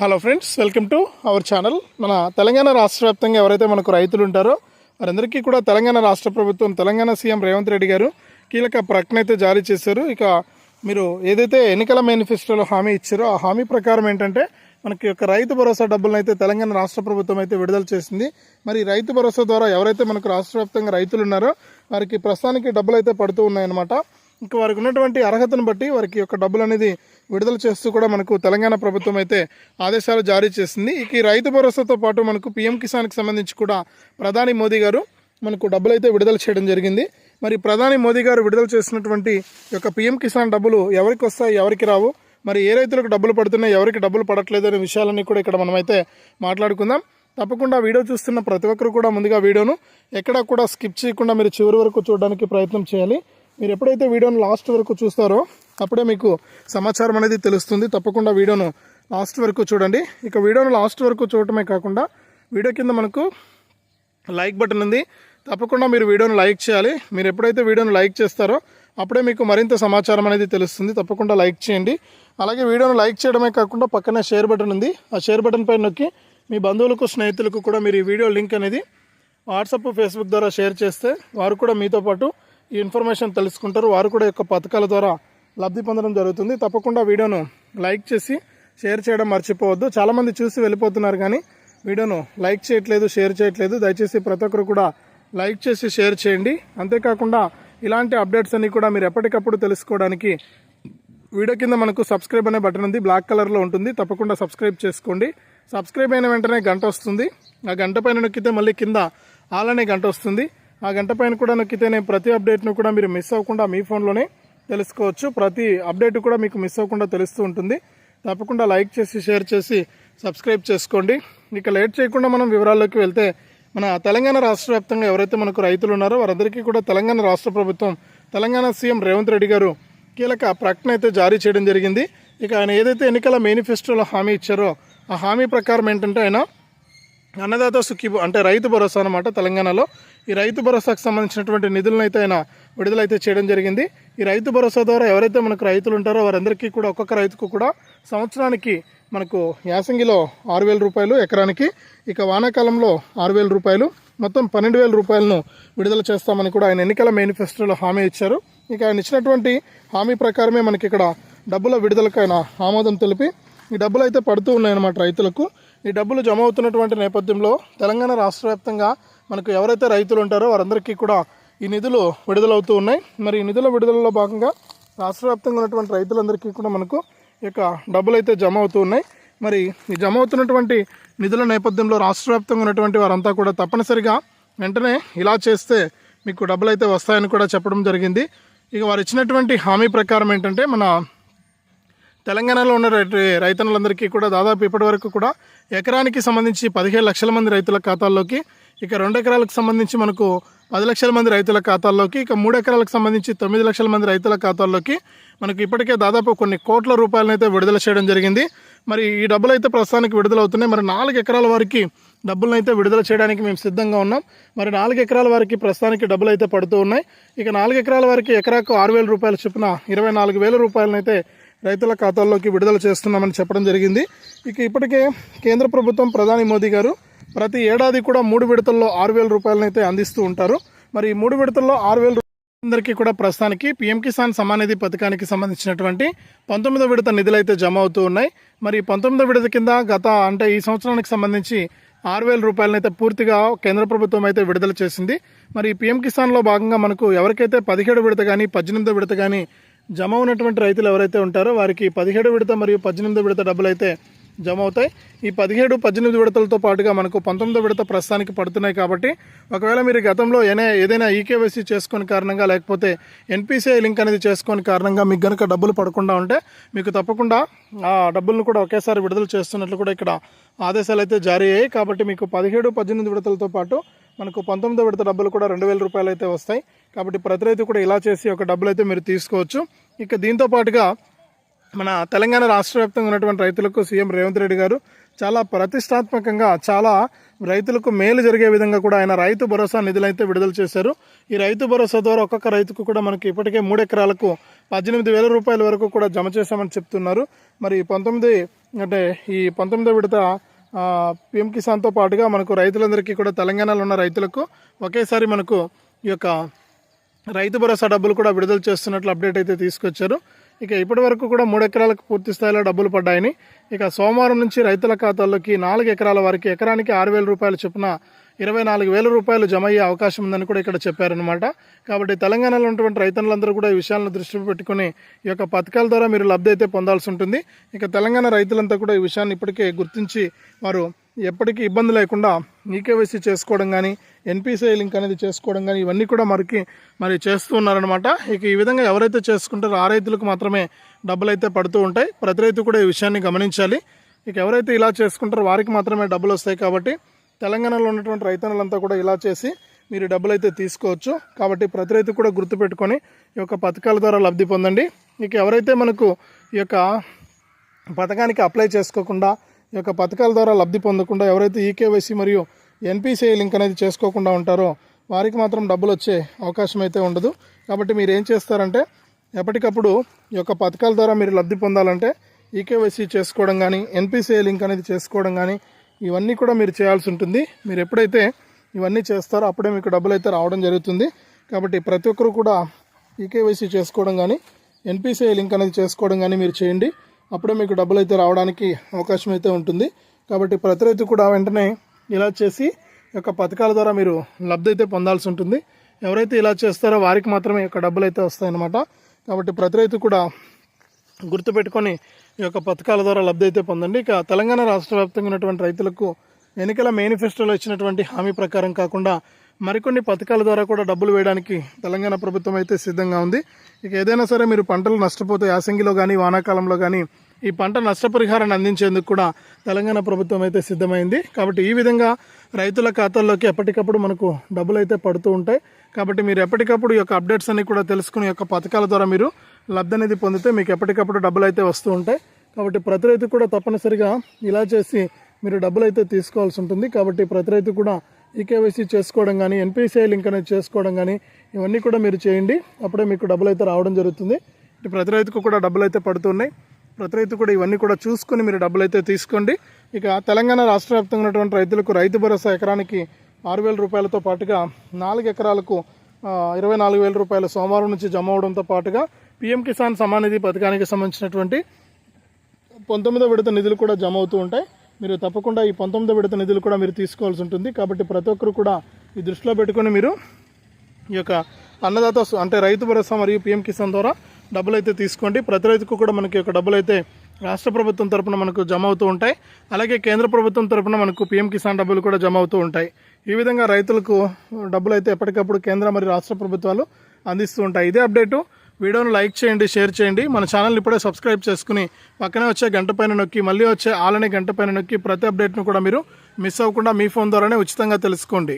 Hello friends welcome to our channel మన తెలంగాణ రాష్ట్ర వ్యాప్తంగా ఎవరైతే మనకు రైతులు ఉంటారో వారందరికీ కూడా తెలంగాణ రాష్ట్ర ప్రభుత్వం తెలంగాణ సీఎం రేవంత్ రెడ్డి గారు కీలక ప్రకటన అయితే జారీ చేశారు. ఇక మీరు ఏదైతే ఎన్నికల మేనిఫెస్టోలో హామీ ఇచ్చారో ఆ హామీ ప్రకారం ఏంటంటే మనకి యొక్క రైతు భరోసా డబ్బులను అయితే తెలంగాణ రాష్ట్ర ప్రభుత్వం అయితే విడుదల చేసింది. మరి రైతు భరోసా ద్వారా ఎవరైతే మనకు రాష్ట్ర వ్యాప్తంగా రైతులు ఉన్నారో వారికి ప్రస్తుతానికి డబ్బులు అయితే పడుతూ ఉన్నాయన్నమాట. ఇంకా వారికి ఉన్నటువంటి అర్హతను బట్టి వారికి యొక్క డబ్బులు అనేది విడుదల చేస్తూ కూడా మనకు తెలంగాణ ప్రభుత్వం అయితే ఆదేశాలు జారీ చేసింది. ఈ రైతు భరోసాతో పాటు మనకు పీఎం కిసాన్కి సంబంధించి కూడా ప్రధాని మోదీ గారు మనకు డబ్బులు అయితే విడుదల చేయడం జరిగింది. మరి ప్రధాని మోదీ గారు విడుదల చేసినటువంటి యొక్క పీఎం కిసాన్ డబ్బులు ఎవరికి వస్తాయి ఎవరికి రావు? మరి ఏ రైతులకు డబ్బులు పడుతున్నాయి ఎవరికి డబ్బులు పడట్లేదు అనే విషయాలన్నీ కూడా ఇక్కడ మనమైతే మాట్లాడుకుందాం. తప్పకుండా వీడియో చూస్తున్న ప్రతి ఒక్కరు కూడా ముందుగా వీడియోను ఎక్కడా కూడా స్కిప్ చేయకుండా మీరు చివరి వరకు చూడడానికి ప్రయత్నం చేయాలి. మీరు ఎప్పుడైతే వీడియోను లాస్ట్ వరకు చూస్తారో అప్పుడే మీకు సమాచారం అనేది తెలుస్తుంది. తప్పకుండా వీడియోను లాస్ట్ వరకు చూడండి. ఇక వీడియోను లాస్ట్ వరకు చూడటమే కాకుండా వీడియో కింద మనకు లైక్ బటన్ ఉంది. తప్పకుండా మీరు వీడియోను లైక్ చేయాలి. మీరు ఎప్పుడైతే వీడియోను లైక్ చేస్తారో అప్పుడే మీకు మరింత సమాచారం అనేది తెలుస్తుంది. తప్పకుండా లైక్ చేయండి. అలాగే వీడియోను లైక్ చేయడమే కాకుండా పక్కనే షేర్ బటన్ ఉంది. ఆ షేర్ బటన్ పైన నొక్కి మీ బంధువులకు స్నేహితులకు కూడా మీరు ఈ వీడియో లింక్ అనేది వాట్సాప్ ఫేస్బుక్ ద్వారా షేర్ చేస్తే వారు కూడా మీతో పాటు ఈ ఇన్ఫర్మేషన్ తెలుసుకుంటారు. వారు కూడా యొక్క పథకాల ద్వారా లబ్ధి పొందడం జరుగుతుంది. తప్పకుండా వీడియోను లైక్ చేసి షేర్ చేయడం మర్చిపోవద్దు. చాలామంది చూసి వెళ్ళిపోతున్నారు కానీ వీడియోను లైక్ చేయట్లేదు షేర్ చేయట్లేదు. దయచేసి ప్రతి ఒక్కరు కూడా లైక్ చేసి షేర్ చేయండి. అంతేకాకుండా ఇలాంటి అప్డేట్స్ అన్నీ కూడా మీరు ఎప్పటికప్పుడు తెలుసుకోవడానికి వీడియో కింద మనకు సబ్స్క్రైబ్ అనే బటన్ ఉంది. బ్లాక్ కలర్లో ఉంటుంది. తప్పకుండా సబ్స్క్రైబ్ చేసుకోండి. సబ్స్క్రైబ్ అయిన వెంటనే గంట వస్తుంది. ఆ గంట పైన నొక్కితే మళ్ళీ కింద ఆలనే గంట వస్తుంది. ఆ గంట పైన కూడా నొక్కితే నేను ప్రతి అప్డేట్ను కూడా మీరు మిస్ అవ్వకుండా మీ ఫోన్లోనే తెలుసుకోవచ్చు. ప్రతి అప్డేట్ కూడా మీకు మిస్ అవ్వకుండా తెలుస్తూ ఉంటుంది. తప్పకుండా లైక్ చేసి షేర్ చేసి సబ్స్క్రైబ్ చేసుకోండి. ఇక లేట్ చేయకుండా మనం వివరాల్లోకి వెళ్తే మన తెలంగాణ రాష్ట్ర వ్యాప్తంగా ఎవరైతే మనకు రైతులు ఉన్నారో వారందరికీ కూడా తెలంగాణ రాష్ట్ర ప్రభుత్వం తెలంగాణ సీఎం రేవంత్ రెడ్డి గారు కీలక ప్రకటన అయితే జారీ చేయడం జరిగింది. ఇక ఆయన ఏదైతే ఎన్నికల మేనిఫెస్టోలో హామీ ఇచ్చారో ఆ హామీ ప్రకారం ఏంటంటే ఆయన అన్నదాత సుఖీ అంటే రైతు భరోసా అనమాట తెలంగాణలో. ఈ రైతు భరోసాకు సంబంధించినటువంటి నిధులను అయితే ఆయన విడుదలైతే చేయడం జరిగింది. ఈ రైతు భరోసా ద్వారా ఎవరైతే మనకు రైతులు ఉంటారో వారందరికీ కూడా ఒక్కొక్క రైతుకు కూడా సంవత్సరానికి మనకు యాసంగిలో ఆరు వేల రూపాయలు ఎకరానికి ఇక వానాకాలంలో ఆరు వేల రూపాయలు మొత్తం పన్నెండు వేల రూపాయలను విడుదల చేస్తామని కూడా ఆయన ఎన్నికల మేనిఫెస్టోలో హామీ ఇచ్చారు. ఇక ఆయన ఇచ్చినటువంటి హామీ ప్రకారమే మనకి ఇక్కడ డబ్బుల విడుదలకు ఆయన ఆమోదం తెలిపి ఈ డబ్బులు అయితే పడుతూ ఉన్నాయన్నమాట రైతులకు. ఈ డబ్బులు జమ అవుతున్నటువంటి నేపథ్యంలో తెలంగాణ రాష్ట్ర వ్యాప్తంగా మనకు ఎవరైతే రైతులు ఉంటారో వారందరికీ కూడా ఈ నిధులు విడుదలవుతూ ఉన్నాయి. మరి ఈ నిధుల విడుదలలో భాగంగా రాష్ట్ర వ్యాప్తంగా ఉన్నటువంటి రైతులందరికీ కూడా మనకు ఈ యొక్క డబ్బులు అయితే జమ అవుతూ ఉన్నాయి. మరి ఈ జమ అవుతున్నటువంటి నిధుల నేపథ్యంలో రాష్ట్ర వ్యాప్తంగా ఉన్నటువంటి వారంతా కూడా తప్పనిసరిగా వెంటనే ఇలా చేస్తే మీకు డబ్బులు అయితే వస్తాయని కూడా చెప్పడం జరిగింది. ఇక వారు ఇచ్చినటువంటి హామీ ప్రకారం ఏంటంటే మన తెలంగాణలో ఉన్న రై- రైతన్నులందరికీ కూడా దాదాపు ఇప్పటి వరకు కూడా ఎకరానికి సంబంధించి పదిహేడు లక్షల మంది రైతుల ఖాతాల్లోకి ఇక రెండు ఎకరాలకు సంబంధించి మనకు పది లక్షల మంది రైతుల ఖాతాల్లోకి ఇక మూడు ఎకరాలకు సంబంధించి తొమ్మిది లక్షల మంది రైతుల ఖాతాల్లోకి మనకు ఇప్పటికే దాదాపు కొన్ని కోట్ల రూపాయలను అయితే విడుదల చేయడం జరిగింది. మరి ఈ డబ్బులు అయితే ప్రస్తుతానికి విడుదలవుతున్నాయి. మరి నాలుగు ఎకరాల వారికి డబ్బులను అయితే విడుదల చేయడానికి మేము సిద్ధంగా ఉన్నాం. మరి నాలుగు ఎకరాల వారికి ప్రస్తుతానికి డబ్బులు అయితే పడుతూ ఉన్నాయి. ఇక నాలుగు ఎకరాల వారికి ఎకరాకు ఆరు వేల రూపాయల చొప్పున ఇరవై నాలుగు వేల రూపాయలనైతే రైతుల ఖాతాల్లోకి విడుదల చేస్తున్నామని చెప్పడం జరిగింది. ఇక ఇప్పటికే కేంద్ర ప్రభుత్వం ప్రధాని మోదీ గారు ప్రతి ఏడాది కూడా మూడు విడతల్లో ఆరు వేల రూపాయలనైతే అందిస్తూ ఉంటారు. మరి ఈ మూడు విడతల్లో ఆరు వేల అందరికీ కూడా ప్రస్తుతానికి పీఎం కిసాన్ సమానిధి పథకానికి సంబంధించినటువంటి పంతొమ్మిదో విడత నిధులు అయితే జమ అవుతూ ఉన్నాయి. మరి పంతొమ్మిదో విడత కింద గత అంటే ఈ సంవత్సరానికి సంబంధించి ఆరు వేల రూపాయలనైతే పూర్తిగా కేంద్ర ప్రభుత్వం అయితే విడుదల చేసింది. మరి పీఎం కిసాన్లో భాగంగా మనకు ఎవరికైతే పదిహేడు విడత కానీ పద్దెనిమిదో విడత కానీ జమ ఉన్నటువంటి రైతులు ఎవరైతే ఉంటారో వారికి పదిహేడు విడత మరియు పద్దెనిమిది విడత డబ్బులు అయితే జమ అవుతాయి. ఈ పదిహేడు పద్దెనిమిది విడతలతో పాటుగా మనకు పంతొమ్మిది విడత ప్రస్తుతానికి పడుతున్నాయి కాబట్టి ఒకవేళ మీరు గతంలో ఏనే ఏదైనా ఈకేవైసీ చేసుకుని కారణంగా లేకపోతే ఎన్పిసిఐ లింక్ అనేది చేసుకుని కారణంగా మీకు గనుక డబ్బులు పడకుండా ఉంటే మీకు తప్పకుండా ఆ డబ్బులను కూడా ఒకేసారి విడుదల చేస్తున్నట్లు కూడా ఇక్కడ ఆదేశాలు అయితే జారీ అయ్యాయి. కాబట్టి మీకు పదిహేడు పద్దెనిమిది విడతలతో పాటు మనకు పంతొమ్మిదో విడత డబ్బులు కూడా రెండు వేల రూపాయలు అయితే వస్తాయి. కాబట్టి ప్రతి రైతు కూడా ఇలా చేసి ఒక డబ్బులు అయితే మీరు తీసుకోవచ్చు. ఇక దీంతో పాటుగా మన తెలంగాణ రాష్ట్ర వ్యాప్తంగా ఉన్నటువంటి రైతులకు సీఎం రేవంత్ రెడ్డి గారు చాలా ప్రతిష్టాత్మకంగా చాలా రైతులకు మేలు జరిగే విధంగా కూడా ఆయన రైతు భరోసా నిధులైతే విడుదల చేశారు. ఈ రైతు భరోసా ద్వారా ఒక్కొక్క రైతుకు కూడా మనకి ఇప్పటికే మూడు ఎకరాలకు పద్దెనిమిది వేల రూపాయల వరకు కూడా జమ చేశామని చెప్తున్నారు. మరి పంతొమ్మిది అంటే ఈ పంతొమ్మిదో విడత పిఎం కిసాన్తో పాటుగా మనకు రైతులందరికీ కూడా తెలంగాణలో ఉన్న రైతులకు ఒకేసారి మనకు ఈ యొక్క రైతు భరోసా డబ్బులు కూడా విడుదల చేస్తున్నట్లు అప్డేట్ అయితే తీసుకొచ్చారు. ఇక ఇప్పటి వరకు కూడా మూడు ఎకరాలకు పూర్తి స్థాయిలో డబ్బులు పడ్డాయని. ఇక సోమవారం నుంచి రైతుల ఖాతాల్లోకి నాలుగు ఎకరాల వారికి ఎకరానికి ఆరు వేల రూపాయల చొప్పున ఇరవై నాలుగు వేల రూపాయలు జమ అయ్యే అవకాశం ఉందని కూడా ఇక్కడ చెప్పారనమాట కాబట్టి తెలంగాణలో ఉన్నటువంటి రైతులందరూ కూడా ఈ విషయాలను దృష్టిలో పెట్టుకుని ఈ యొక్క పథకాల ద్వారా మీరు లబ్ధి అయితే పొందాల్సి ఉంటుంది. ఇక తెలంగాణ రైతులంతా కూడా ఈ విషయాన్ని ఇప్పటికే గుర్తించి వారు ఎప్పటికీ ఇబ్బంది లేకుండా ఈకేవైసీ చేసుకోవడం కానీ ఎన్పిసిఐ లింక్ అనేది చేసుకోవడం కానీ ఇవన్నీ కూడా మరికి మరి చేస్తూ ఉన్నారనమాట ఇక ఈ విధంగా ఎవరైతే చేసుకుంటారో ఆ రైతులకు మాత్రమే డబ్బులు అయితే పడుతూ ఉంటాయి. ప్రతి రైతు కూడా ఈ విషయాన్ని గమనించాలి. ఇక ఎవరైతే ఇలా చేసుకుంటారో వారికి మాత్రమే డబ్బులు వస్తాయి కాబట్టి తెలంగాణలో ఉన్నటువంటి రైతన్నులంతా కూడా ఇలా చేసి మీరు డబ్బులు అయితే తీసుకోవచ్చు. కాబట్టి ప్రతి రైతు కూడా గుర్తుపెట్టుకొని ఈ యొక్క పథకాల ద్వారా లబ్ధి పొందండి. ఇక ఎవరైతే మనకు ఈ యొక్క పథకానికి అప్లై చేసుకోకుండా ఈ యొక్క పథకాల ద్వారా లబ్ధి పొందకుండా ఎవరైతే ఈకేవైసీ మరియు ఎన్పిసిఐ లింక్ అనేది చేసుకోకుండా ఉంటారో వారికి మాత్రం డబ్బులు వచ్చే అవకాశం అయితే ఉండదు. కాబట్టి మీరు ఏం చేస్తారంటే ఎప్పటికప్పుడు ఈ యొక్క పథకాల ద్వారా మీరు లబ్ధి పొందాలంటే ఈకేవైసీ చేసుకోవడం కానీ ఎన్పిసిఐ లింక్ అనేది చేసుకోవడం కానీ ఇవన్నీ కూడా మీరు చేయాల్సి ఉంటుంది. మీరు ఎప్పుడైతే ఇవన్నీ చేస్తారో అప్పుడే మీకు డబ్బులు అయితే రావడం జరుగుతుంది. కాబట్టి ప్రతి ఒక్కరు కూడా ఈకేవైసీ చేసుకోవడం కానీ ఎన్పిసిఐ లింక్ అనేది చేసుకోవడం కానీ మీరు చేయండి. అప్పుడే మీకు డబ్బులు అయితే రావడానికి అవకాశం అయితే ఉంటుంది. కాబట్టి ప్రతి రైతు కూడా వెంటనే ఇలా చేసి యొక్క పథకాల ద్వారా మీరు లబ్ధి అయితే పొందాల్సి ఉంటుంది. ఎవరైతే ఇలా చేస్తారో వారికి మాత్రమే యొక్క డబ్బులు అయితే వస్తాయన్నమాట. కాబట్టి ప్రతి రైతు కూడా గుర్తుపెట్టుకొని ఈ యొక్క పథకాల ద్వారా లబ్ధి అయితే పొందండి. ఇక తెలంగాణ రాష్ట్ర వ్యాప్తంగా ఉన్నటువంటి రైతులకు ఎన్నికల మేనిఫెస్టోలో ఇచ్చినటువంటి హామీ ప్రకారం కాకుండా మరికొన్ని పథకాల ద్వారా కూడా డబ్బులు వేయడానికి తెలంగాణ ప్రభుత్వం అయితే సిద్ధంగా ఉంది. ఇక ఏదైనా సరే మీరు పంటలు నష్టపోతే యాసంగిలో కానీ వానాకాలంలో కానీ ఈ పంట నష్టపరిహారాన్ని అందించేందుకు కూడా తెలంగాణ ప్రభుత్వం అయితే సిద్ధమైంది. కాబట్టి ఈ విధంగా రైతుల ఖాతాల్లోకి ఎప్పటికప్పుడు మనకు డబ్బులు అయితే పడుతూ ఉంటాయి. కాబట్టి మీరు ఎప్పటికప్పుడు ఈ యొక్క అప్డేట్స్ అన్ని కూడా తెలుసుకుని యొక్క పథకాల ద్వారా మీరు లబ్ధి అనేది పొందితే మీకు ఎప్పటికప్పుడు డబ్బులు అయితే వస్తూ ఉంటాయి. కాబట్టి ప్రతి రైతు కూడా తప్పనిసరిగా ఇలా చేసి మీరు డబ్బులు అయితే తీసుకోవాల్సి ఉంటుంది. కాబట్టి ప్రతి రైతు కూడా ఈకేవైసీ చేసుకోవడం కానీ ఎన్పిసిఐ లింక్ అనేది చేసుకోవడం కానీ ఇవన్నీ కూడా మీరు చేయండి. అప్పుడే మీకు డబ్బులు అయితే రావడం జరుగుతుంది. ఇటు ప్రతి రైతుకు కూడా డబ్బులు అయితే పడుతున్నాయి. ప్రతి రైతు కూడా ఇవన్నీ కూడా చూసుకొని మీరు డబ్బులు అయితే తీసుకోండి. ఇక తెలంగాణ రాష్ట్ర వ్యాప్తంగా ఉన్నటువంటి రైతులకు రైతు భరోసా ఎకరానికి ఆరు వేల రూపాయలతో పాటుగా నాలుగు ఎకరాలకు ఇరవై నాలుగు వేల రూపాయలు సోమవారం నుంచి జమ అవడంతో పాటుగా పీఎం కిసాన్ సమాన్ నిధి పథకానికి సంబంధించినటువంటి పంతొమ్మిదో విడత నిధులు కూడా జమ అవుతూ ఉంటాయి. మీరు తప్పకుండా ఈ పంతొమ్మిదో విడత నిధులు కూడా మీరు తీసుకోవాల్సి ఉంటుంది. కాబట్టి ప్రతి ఒక్కరు కూడా ఈ దృష్టిలో పెట్టుకొని మీరు ఈ యొక్క అన్నదాత అంటే రైతు భరోసా మరియు పిఎం కిసాన్ ద్వారా డబ్బులు అయితే తీసుకోండి. ప్రతి రైతుకు కూడా మనకి ఒక డబ్బులు అయితే రాష్ట్ర ప్రభుత్వం తరపున మనకు జమ అవుతూ ఉంటాయి. అలాగే కేంద్ర ప్రభుత్వం తరపున మనకు పిఎం కిసాన్ డబ్బులు కూడా జమ అవుతూ ఉంటాయి. ఈ విధంగా రైతులకు డబ్బులు అయితే ఎప్పటికప్పుడు కేంద్ర మరియు రాష్ట్ర ప్రభుత్వాలు అందిస్తూ ఉంటాయి. ఇదే అప్డేటు. వీడియోను లైక్ చేయండి షేర్ చేయండి. మన ఛానల్ని ఇప్పుడే సబ్స్క్రైబ్ చేసుకుని పక్కనే వచ్చే గంట పైన నొక్కి మళ్ళీ వచ్చే ఆలనే గంట పైన నొక్కి ప్రతి అప్డేట్ను కూడా మీరు మిస్ అవ్వకుండా మీ ఫోన్ ద్వారానే ఉచితంగా తెలుసుకోండి.